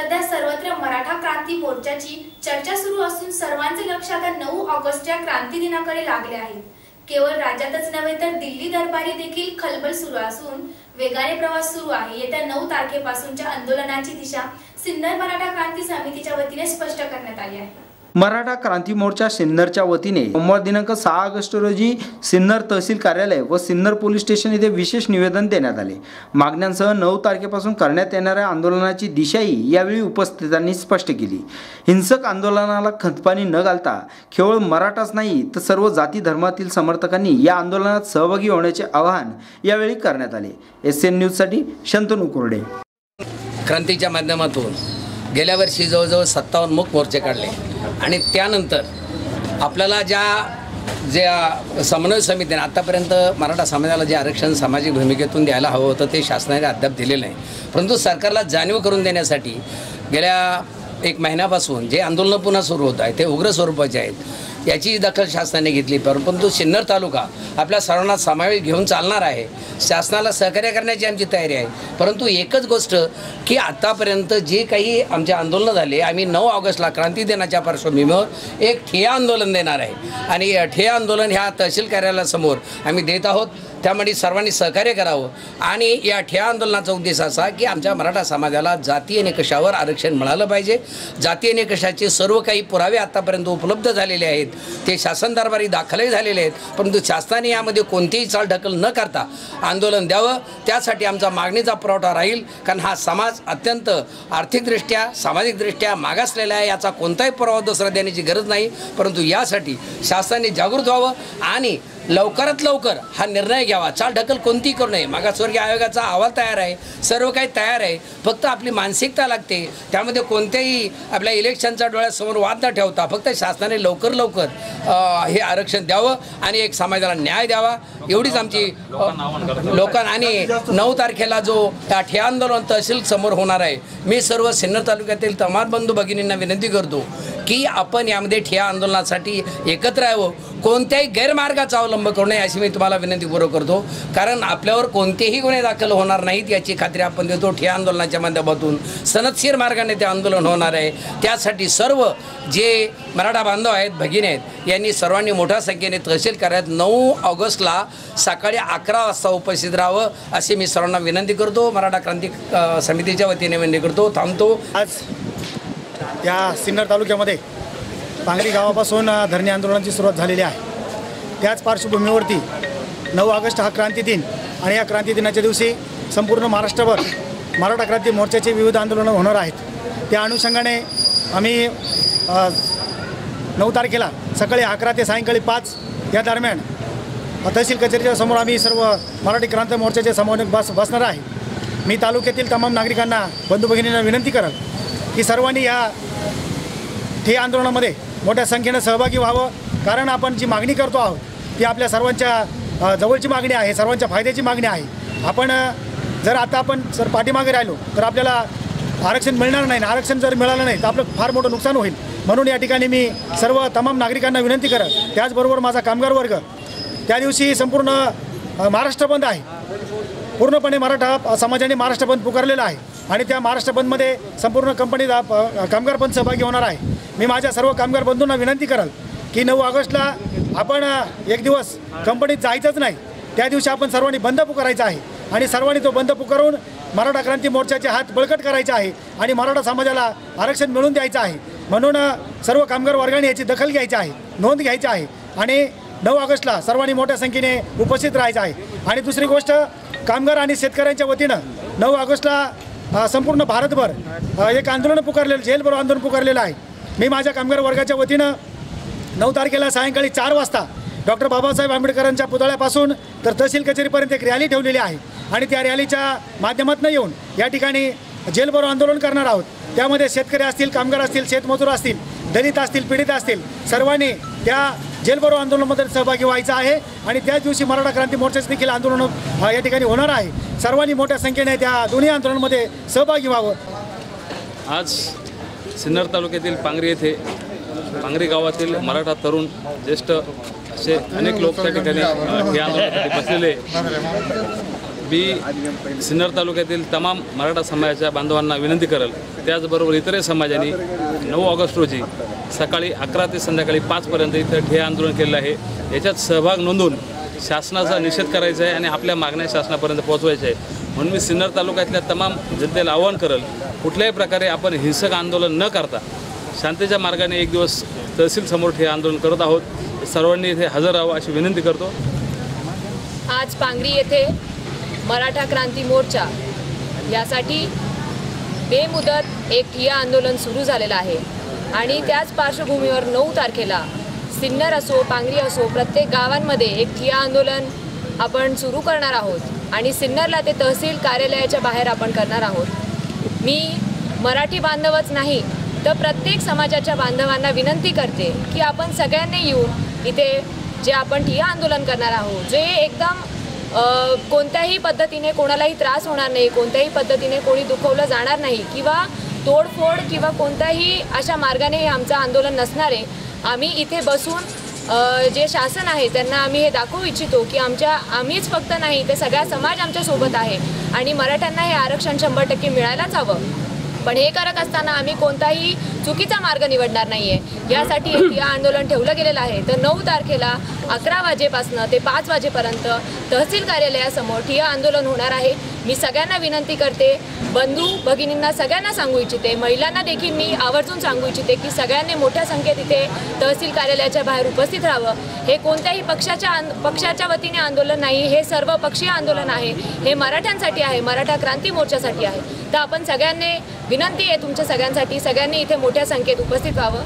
सध्या सर्वत्र मराठा क्रांती मोर्चाची चर्चा सुरू असून सर्वांचे लक्ष आता नऊ ऑगस्टच्या क्रांती दिनाकडे लागले आहे. केवळ राज्यातच नव्हे तर दिल्ली दरबारी देखील खलबल सुरू असून वेगाने प्रवास सुरू आहे. येत्या नऊ तारखेपासूनच्या आंदोलनाची दिशा सिन्नर मराठा क्रांती समितीच्या वतीने स्पष्ट करण्यात आली आहे. मराठा क्रांती मोर्चा सिन्नरच्या वतीने सोमवार दिनांक सहा ऑगस्ट रोजी सिन्नर तहसील कार्यालय व सिन्नर पोलीस स्टेशन येथे विशेष निवेदन देण्यात आले. मागण्यांसह नऊ तारखेपासून करण्यात येणाऱ्या आंदोलनाची दिशाही यावेळी उपस्थितांनी स्पष्ट केली. हिंसक आंदोलनाला खतपाणी न घालता केवळ मराठाच नाही तर सर्व जाती धर्मातील समर्थकांनी या आंदोलनात सहभागी होण्याचे आवाहन यावेळी करण्यात आले. एस एन न्यूजसाठी शंतनू कोरडे. क्रांतीच्या माध्यमातून गेल्या वर्षी जवळजवळ सत्तावन्न मुख मोर्चे काढले. आणि त्यानंतर आपल्याला ज्या ज्या समन्वय समितीने आत्तापर्यंत मराठा समाजाला जे आरक्षण सामाजिक भूमिकेतून द्यायला हवं होतं ते शासनाने अद्याप दिलेलं नाही. परंतु सरकारला जाणीव करून देण्यासाठी गेल्या एक महिन्यापासून जे आंदोलनं पुन्हा सुरू होत आहे ते उग्र स्वरूपाचे आहेत. याची दखल शासनाने घेतली. परंतु सिन्नर तालुका आपल्या सर्वांना समावेश घेऊन चालणार आहे. शासनाला सहकार्य करण्याची आमची तयारी आहे. परंतु एकच गोष्ट की आत्तापर्यंत जे काही आमचे आंदोलनं झाले आम्ही नऊ ऑगस्टला क्रांती दिनाच्या पार्श्वभूमीवर एक ठिय्या आंदोलन देणार आहे. आणि या ठिय्या आंदोलन ह्या तहसील कार्यालयासमोर आम्ही देत आहोत. त्यामध्ये सर्वांनी सहकार्य करावं. आणि या ठिया आंदोलनाचा उद्देश असा की आमच्या मराठा समाजाला जातीय निकषावर आरक्षण मिळालं पाहिजे. जातीय निकषाचे सर्व काही पुरावे आत्तापर्यंत उपलब्ध झालेले आहेत. ते शासन दरबारी दाखलही झालेले आहेत. परंतु शासनाने यामध्ये कोणतीही चाल ढकल न करता आंदोलन द्यावं. त्यासाठी आमचा मागणीचा पुरवठा राहील. कारण हा समाज अत्यंत आर्थिकदृष्ट्या सामाजिकदृष्ट्या मागासलेला आहे. याचा कोणताही पुरावा दुसरा देण्याची गरज नाही. परंतु यासाठी शासनाने जागृत व्हावं आणि लवकरात लवकर हा निर्णय घ्यावा. चाल ढकल कोणतीही करू नये. मागासवर्गीय आयोगाचा अहवाल तयार आहे. सर्व काही तयार आहे. फक्त आपली मानसिकता लागते. त्यामध्ये कोणत्याही आपल्या इलेक्शनच्या डोळ्यासमोर वाद न ठेवता फक्त शासनाने लवकर लवकर हे आरक्षण द्यावं आणि एक समाजाला न्याय द्यावा. एवढीच आमची लोकांना आणि नऊ तारखेला जो त्या ठे आंदोलन तहसील समोर होणार आहे. मी सर्व सिन्नर तालुक्यातील तमाम बंधू भगिनींना विनंती करतो की आपण यामध्ये ठिया आंदोलनासाठी एकत्र यावं कोणत्याही गैरमार्गाचा अवलंब करू नये अशी मी तुम्हाला विनंतीपूर्वक करतो. कारण आपल्यावर कोणतेही गुन्हे दाखल होणार नाहीत याची खात्री आपण देतो ठिया आंदोलनाच्या माध्यमातून. सनदशीर मार्गाने ते आंदोलन होणार आहे. त्यासाठी सर्व जे मराठा बांधव आहेत भगिनी आहेत यांनी सर्वांनी मोठ्या संख्येने तहसील कार्यालयात नऊ ऑगस्टला सकाळी अकरा वाजता उपस्थित राहावं अशी मी सर्वांना विनंती करतो. मराठा क्रांती समितीच्या वतीने विनंती करतो. थांबतो. आज या सिन्नर तालुक्यामध्ये पांगरी गावापासून धरणे आंदोलनाची सुरुवात झालेली आहे. त्याच पार्श्वभूमीवरती नऊ ऑगस्ट हा क्रांती दिन आणि या क्रांती दिनाच्या दिवशी संपूर्ण महाराष्ट्रभर मराठा क्रांती मोर्चाचे विविध आंदोलनं होणार आहेत. त्या अनुषंगाने आम्ही नऊ तारखेला सकाळी अकरा ते सायंकाळी पाच या दरम्यान तहसील कचेरीच्या समोर आम्ही सर्व मराठी क्रांती मोर्चाचे समन्वयक बस बसणार आहे. मी तालुक्यातील तमाम नागरिकांना बंधू भगिनींना विनंती करत की सर्वांनी या ठे आंदोलनामध्ये मोठ्या संख्येनं सहभागी व्हावं. कारण आपण जी मागणी करतो आहोत ती आपल्या सर्वांच्या जवळची मागणी आहे सर्वांच्या फायद्याची मागणी आहे. आपण जर आता आपण जर पाठीमागे राहिलो तर आपल्याला आरक्षण मिळणार नाही आणि आरक्षण जर मिळालं नाही तर आपलं फार मोठं नुकसान होईल. म्हणून या ठिकाणी मी सर्व तमाम नागरिकांना विनंती करत त्याचबरोबर माझा कामगार वर्ग त्या दिवशी संपूर्ण महाराष्ट्र बंद आहे. पूर्णपणे मराठा समाजाने महाराष्ट्र बंद पुकारलेला आहे. आणि त्या महाराष्ट्र बंदमध्ये संपूर्ण कंपनी कामगार पण सहभागी होणार आहे. मी माझ्या सर्व कामगार बंधूंना विनंती कराल की नऊ ऑगस्टला आपण एक दिवस कंपनीत जायचंच नाही. त्या दिवशी आपण सर्वांनी बंद पुकारायचा आहे. आणि सर्वांनी तो बंद पुकारून मराठा क्रांती मोर्चाचे हात बळकट करायचे आहे आणि मराठा समाजाला आरक्षण मिळवून द्यायचं आहे. म्हणून सर्व कामगार वर्गाने याची दखल घ्यायची आहे नोंद घ्यायची आहे आणि नऊ ऑगस्टला सर्वांनी मोठ्या संख्येने उपस्थित राहायचं आहे. आणि दुसरी गोष्ट कामगार आणि शेतकऱ्यांच्या वतीनं नऊ ऑगस्टला संपूर्ण भारतभर एक आंदोलन पुकारलेलं जेलभरो आंदोलन पुकारलेलं आहे. मी माझ्या कामगार वर्गाच्या वतीनं नऊ तारखेला सायंकाळी चार वाजता डॉक्टर बाबासाहेब आंबेडकरांच्या पुतळ्यापासून तर तहसील कचेरीपर्यंत एक रॅली ठेवलेली आहे. आणि त्या रॅलीच्या माध्यमातून येऊन या ठिकाणी जेलभरो आंदोलन करणार आहोत. त्यामध्ये शेतकरी असतील कामगार असतील शेतमजूर असतील दलित असतील पीडित असतील सर्वांनी त्या जेलभरो आंदोलनामध्ये सहभागी व्हायचं आहे आणि त्याच दिवशी मराठा क्रांती मोर्चाचे देखील आंदोलन या ठिकाणी होणार आहे. सर्वांनी मोठ्या संख्येने त्या दोन्ही आंदोलनामध्ये सहभागी व्हावं. आज सिन्नर तालुक्यातील पांगरी येथे पांगरी गावातील मराठा तरुण ज्येष्ठ असे अनेक लोक त्या ठिकाणी हे बसलेले मी सिन्नर तालुक्यातील तमाम मराठा समाजाच्या बांधवांना विनंती करेल. त्याचबरोबर इतरही समाजाने नऊ ऑगस्ट रोजी सकाळी अकरा ते संध्याकाळी पाचपर्यंत इथं ठिय्या आंदोलन केलेलं आहे. याच्यात सहभाग नोंदवून शासनाचा निषेध करायचा आहे आणि आपल्या मागण्या शासनापर्यंत पोहोचवायच्या आहे. म्हणून मी सिन्नर तालुक्यातल्या तमाम जनतेला आवाहन करेल कुठल्याही प्रकारे आपण हिंसक आंदोलन न करता शांतीच्या मार्गाने एक दिवस तहसील समोर हे आंदोलन करत आहोत. सर्वांनी इथे हजर राहावं अशी विनंती करतो. आज पांगरी येथे मराठा क्रांती मोर्चा यासाठी बेमुदत एक ठिया आंदोलन सुरू झालेलं आहे. आणि त्याच पार्श्वभूमीवर नऊ तारखेला सिन्नर असो पांगरी असो प्रत्येक गावांमध्ये एक ठिया आंदोलन आपण सुरू करणार आहोत. आणि सिन्नरला ते तहसील कार्यालयाच्या बाहेर आपण करणार आहोत. मी मराठी बांधवच नाही तर प्रत्येक समाजाच्या बांधवांना विनंती करते की आपण सगळ्यांनी येऊन इथे जे आपण ठिया आंदोलन करणार आहोत जे एकदम कोणत्याही पद्धतीने कोणालाही त्रास होणार नाही कोणत्याही पद्धतीने कोणी दुखवलं जाणार नाही किंवा तोडफोड किंवा कोणत्याही अशा मार्गाने हे आमचं आंदोलन नसणार आहे. आम्ही इथे बसून जे शासन आहे त्यांना आम्ही हे दाखवू इच्छितो की आमच्या आम्हीच फक्त नाही ते सगळा समाज आमच्यासोबत आहे आणि मराठ्यांना हे आरक्षण शंभर टक्के मिळायलाच हवं. पण हे करत असताना आम्ही कोणताही चुकीचा मार्ग निवडणार नाहीये. यासाठी या आंदोलन ठेवलं गेलेलं आहे. तर नऊ तारखेला अकरा वाजेपासनं ते पाच वाजेपर्यंत तहसील कार्यालयासमोर ठिय आंदोलन होणार आहे. मी सगळ्यांना विनंती करते बंधू भगिनींना सगळ्यांना सांगू इच्छिते महिलांना देखील मी आवर्जून सांगू इच्छिते की सगळ्यांनी मोठ्या संख्येत इथे तहसील कार्यालयाच्या बाहेर उपस्थित राहावं. हे कोणत्याही पक्षाच्या पक्षाच्या वतीने आंदोलन नाही हे सर्व पक्षीय आंदोलन आहे. हे मराठ्यांसाठी आहे मराठा क्रांती मोर्चासाठी आहे. तर आपण सगळ्यांनी विनंती आहे तुमच्या सगळ्यांसाठी. सगळ्यांनी इथे मोठ्या संख्येत उपस्थित व्हावं.